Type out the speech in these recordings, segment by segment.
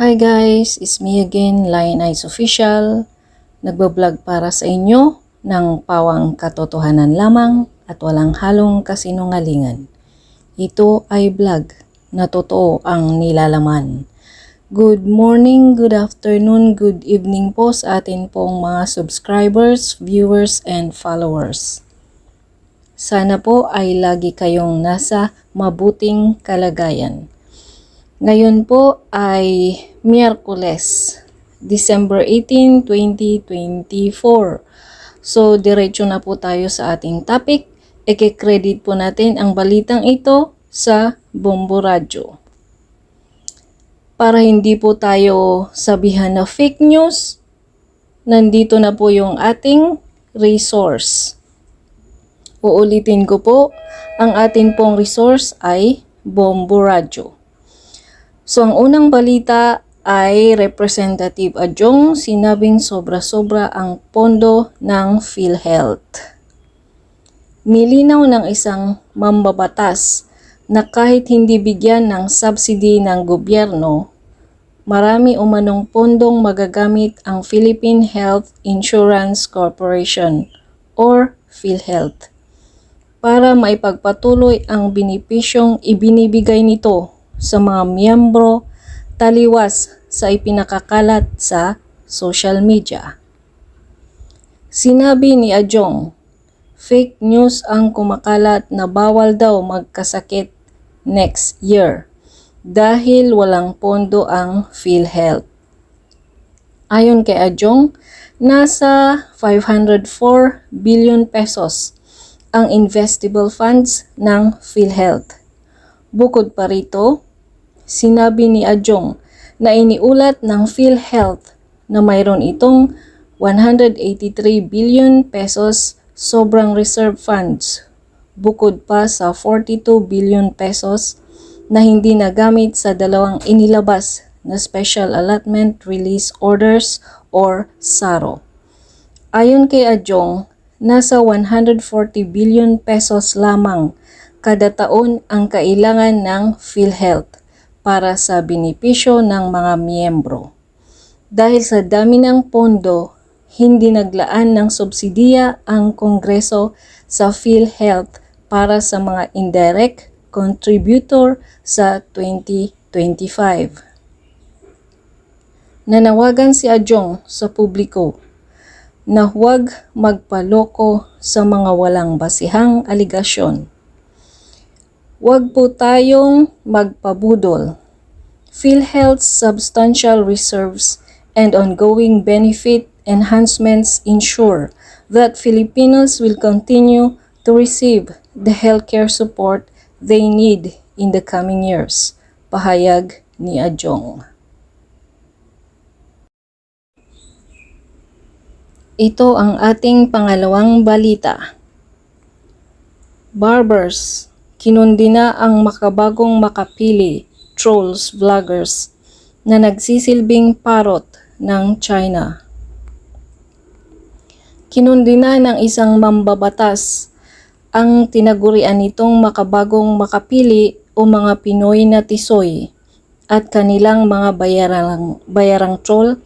Hi guys, it's me again, Lion Eyes Official. Nagbablog para sa inyo ng pawang katotohanan lamang at walang halong kasinungalingan. Ito ay vlog na totoo ang nilalaman. Good morning, good afternoon, good evening po sa atin pong mga subscribers, viewers, and followers. Sana po ay lagi kayong nasa mabuting kalagayan. Ngayon po ay Miyerkules, December 18, 2024. So, diretso na po tayo sa ating topic. Eke-credit po natin ang balitang ito sa Bombo Radyo. Para hindi po tayo sabihan na fake news, nandito na po yung ating resource. Uulitin ko po, ang atin pong resource ay Bombo Radyo. So, ang unang balita ay Representative Adjong sinabing sobra-sobra ang pondo ng PhilHealth. Nilinaw ng isang mambabatas na kahit hindi bigyan ng subsidy ng gobyerno, marami umanong pondong magagamit ang Philippine Health Insurance Corporation or PhilHealth para maipagpatuloy ang binipisyong ibinibigay nito sa mga miyembro taliwas sa ipinakakalat sa social media. Sinabi ni Ajong, fake news ang kumakalat na bawal daw magkasakit next year dahil walang pondo ang PhilHealth. Ayon kay Ajong, nasa 504 billion pesos ang investable funds ng PhilHealth. Bukod pa rito, sinabi ni Ajong na iniulat ng PhilHealth na mayroon itong 183 billion pesos sobrang reserve funds bukod pa sa 42 billion pesos na hindi nagamit sa dalawang inilabas na Special Allotment Release Orders or SARO. Ayon kay Ajong, nasa 140 billion pesos lamang kada taon ang kailangan ng PhilHealth para sa benepisyo ng mga miyembro. Dahil sa dami ng pondo, hindi naglaan ng subsidiya ang Kongreso sa PhilHealth para sa mga indirect contributor sa 2025. Nanawagan si Ajong sa publiko na huwag magpaloko sa mga walang basihang aligasyon. Huwag po tayong magpabudol. PhilHealth's substantial reserves and ongoing benefit enhancements ensure that Filipinos will continue to receive the healthcare support they need in the coming years. Pahayag ni Ajong. Ito ang ating pangalawang balita. Barbers, kinundi na ang makabagong makapili trolls vloggers na nagsisilbing parot ng China. Kinundi na ng isang mambabatas ang tinagurian nitong makabagong makapili o mga Pinoy na tisoy at kanilang mga bayarang, bayarang troll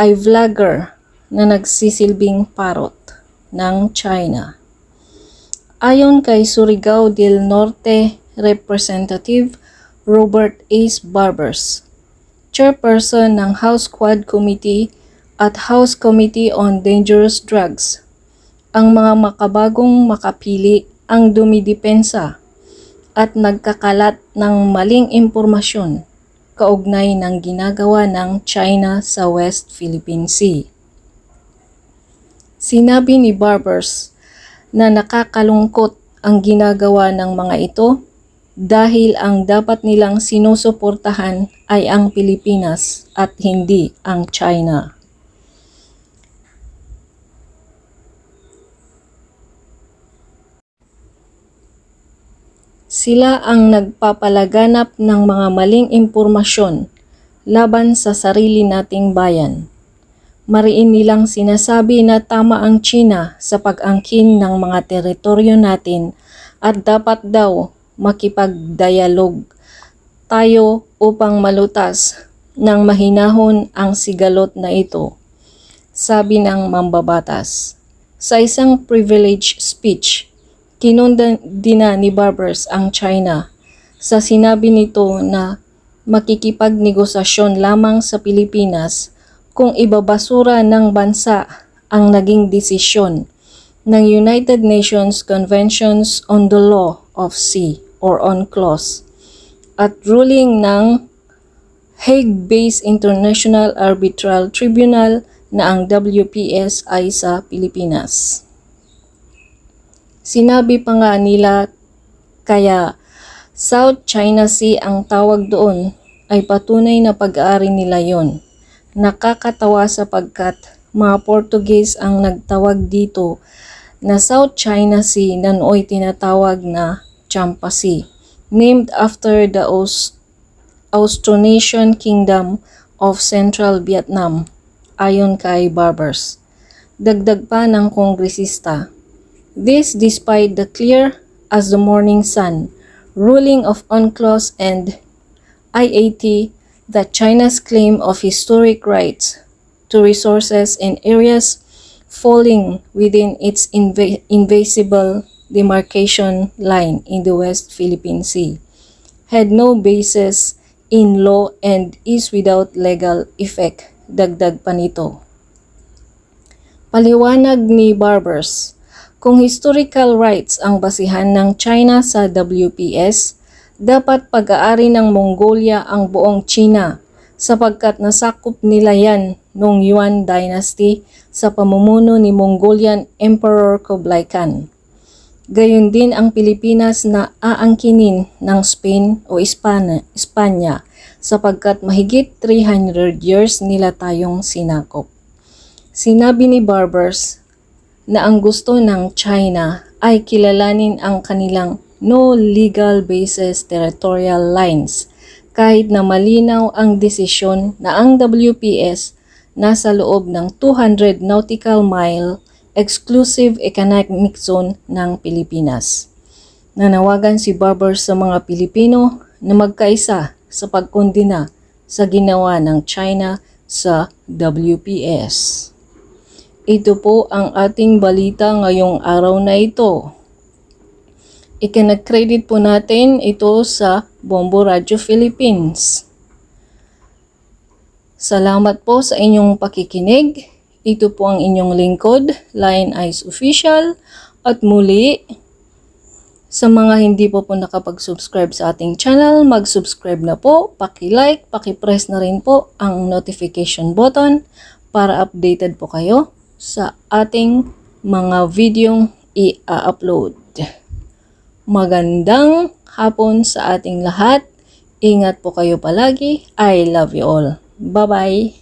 ay vlogger na nagsisilbing parot ng China. Ayon kay Surigao del Norte Representative Robert Ace Barbers, chairperson ng House Quad Committee at House Committee on Dangerous Drugs, ang mga makabagong makapili ang dumidepensa at nagkakalat ng maling impormasyon kaugnay ng ginagawa ng China sa West Philippine Sea. Sinabi ni Barbers na nakakalungkot ang ginagawa ng mga ito dahil ang dapat nilang sinusuportahan ay ang Pilipinas at hindi ang China. Sila ang nagpapalaganap ng mga maling impormasyon laban sa sarili nating bayan. Mariin nilang sinasabi na tama ang China sa pag-angkin ng mga teritoryo natin at dapat daw makipagdialog tayo upang malutas ng mahinahon ang sigalot na ito, sabi ng mambabatas. Sa isang privileged speech, kinundina ni Barbers ang China sa sinabi nito na makikipagnegosasyon lamang sa Pilipinas kung ibabasura ng bansa ang naging desisyon ng United Nations Conventions on the Law of Sea or UNCLOS at ruling ng Hague-based International Arbitral Tribunal na ang WPS ay sa Pilipinas. Sinabi pa nga nila kaya South China Sea ang tawag doon ay patunay na pag-aari nila yon. Nakakatawa sapagkat mga Portuguese ang nagtawag dito na South China Sea na nooy tinatawag na Champa Sea, named after the Aus- Austronesian Kingdom of Central Vietnam, ayon kay Barbers. Dagdag pa ng kongresista, This despite the clear as the morning sun ruling of UNCLOS and IAT that China's claim of historic rights to resources in areas falling within its inva- invasible demarcation line in the West Philippine Sea had no basis in law and is without legal effect, dagdag pa nito. Paliwanag ni Barbers, kung historical rights ang basihan ng China sa WPS, dapat pag-aari ng Mongolia ang buong China sapagkat nasakop nila yan noong Yuan Dynasty sa pamumuno ni Mongolian Emperor Kublai Khan. Gayon din ang Pilipinas na aangkinin ng Spain o Espana, Espanya sapagkat mahigit 300 years nila tayong sinakop. Sinabi ni Barbers na ang gusto ng China ay kilalanin ang kanilang no legal basis territorial lines kahit na malinaw ang desisyon na ang WPS nasa loob ng 200 nautical mile exclusive economic zone ng Pilipinas. Nanawagan si Barber sa mga Pilipino na magkaisa sa pagkondina sa ginawa ng China sa WPS. Ito po ang ating balita ngayong araw na ito. Ikinag-credit po natin ito sa Bombo Radio Philippines. Salamat po sa inyong pakikinig. Ito po ang inyong lingkod, Line Eyes Official. At muli, sa mga hindi po po nakapag-subscribe sa ating channel, mag-subscribe na po, paki-like, paki-press na rin po ang notification button para updated po kayo sa ating mga videong i-upload. Magandang hapon sa ating lahat. Ingat po kayo palagi. I love you all. Bye-bye.